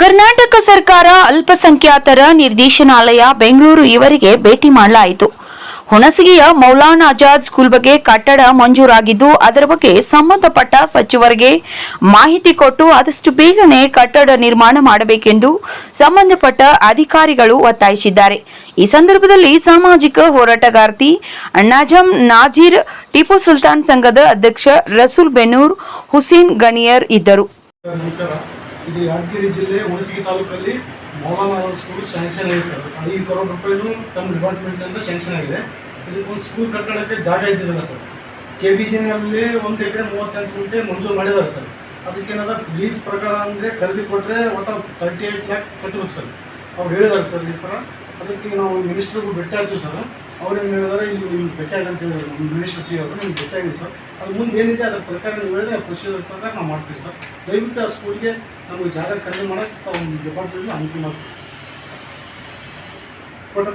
ಕರ್ನಾಟಕ ಸರ್ಕಾರ ಅಲ್ಪಸಂಖ್ಯಾತರ ನಿರ್ದೇಶನಾಲಯ ಬೆಂಗಳೂರು ಇವರಿಗೆ ಭೇಟಿ ಮಾಡಲಾಯಿತು. ಹುಣಸಗಿಯ ಮೌಲಾನಾ ಆಜಾದ್ ಸ್ಕೂಲ್ ಬಗ್ಗೆ ಕಟ್ಟಡ ಮಂಜೂರಾಗಿದ್ದು, ಅದರ ಬಗ್ಗೆ ಸಂಬಂಧಪಟ್ಟ ಸಚಿವರಿಗೆ ಮಾಹಿತಿ ಕೊಟ್ಟು ಆದಷ್ಟು ಬೇಗನೆ ಕಟ್ಟಡ ನಿರ್ಮಾಣ ಮಾಡಬೇಕೆಂದು ಸಂಬಂಧಪಟ್ಟ ಅಧಿಕಾರಿಗಳು ಒತ್ತಾಯಿಸಿದ್ದಾರೆ. ಈ ಸಂದರ್ಭದಲ್ಲಿ ಸಾಮಾಜಿಕ ಹೋರಾಟಗಾರ್ತಿ ನಜಂ ನಾಜೀರ್, ಟಿಪ್ಪು ಸುಲ್ತಾನ್ ಸಂಘದ ಅಧ್ಯಕ್ಷ ರಸೂಲ್ ಬೆನೂರ್, ಹುಸೇನ್ ಗಣಿಯರ್ ಇದ್ದರು. ಇದು ಸ್ಕೂಲ್ ಸ್ಯಾಂಕ್ಷನ್ ಆಗಿದೆ ಸರ್. ಐದು ಕರೋಡ್ ರೂಪಾಯಿನೂ ತಮ್ಮ ಡಿಪಾರ್ಟ್ಮೆಂಟಿಂದ ಸ್ಯಾಂಕ್ಷನ್ ಆಗಿದೆ. ಇದಕ್ಕೊಂದು ಸ್ಕೂಲ್ ಕಟ್ಟಡಕ್ಕೆ ಜಾಗ ಇದ್ದಿದ್ದಿಲ್ಲ ಸರ್. ಕೆ ಬಿ ಜಿನಲ್ಲಿ ಒಂದು ಎಕರೆ ಮೂವತ್ತೆಂಟು ಗುಂಟೆ ಮಂಜೂರು ಮಾಡಿದ್ದಾರೆ ಸರ್. ಅದಕ್ಕೇನದ ಲೀಸ್ ಪ್ರಕಾರ ಅಂದರೆ ಖರೀದಿ ಕೊಟ್ಟರೆ ಒಟ್ಟು ತರ್ಟಿ ಏಯ್ಟ್ ಲ್ಯಾಕ್ ಕಟ್ಟಬೇಕು ಸರ್. ಅವ್ರು ಹೇಳಿದಾರೆ ಸರ್ ಈ ಥರ. ಅದಕ್ಕೆ ನಾವು ಮಿನಿಸ್ಟ್ರಿಗೂ ಭೇಟಿ ಆಯಿತು ಸರ್. ಅವ್ರು ಏನು ಹೇಳಿದಾರೆ, ಇಲ್ಲಿ ನಿಮ್ಗೆ ಭೇಟಿ ಅಂತ ಹೇಳಿದ್ರು. ನಮ್ಮ ಮಿನಿಸ್ಟ್ರ್ ಟಿ ಅವರು ನಿಮ್ಗೆ ಸರ್. ಅದು ಮುಂದೆ ಏನಿದೆ, ಅದ್ರ ಪ್ರಕಾರ ನೀವು ಹೇಳಿದ್ರೆ ಪ್ರೊಸೀಜರ್ ಪ್ರಕಾರ ನಾವು ಮಾಡ್ತೀವಿ ಸರ್. ದಯವಿಟ್ಟು ಆ ಸ್ಕೂಲ್ಗೆ ನಮಗೆ ಜಾಗ ಖರೀದಿ ಮಾಡೋಕ್ಕೆ ಡಿಪಾರ್ಟ್ಮೆಂಟ್ ಅನುಕೂಲ ಆಗ್ತದೆ.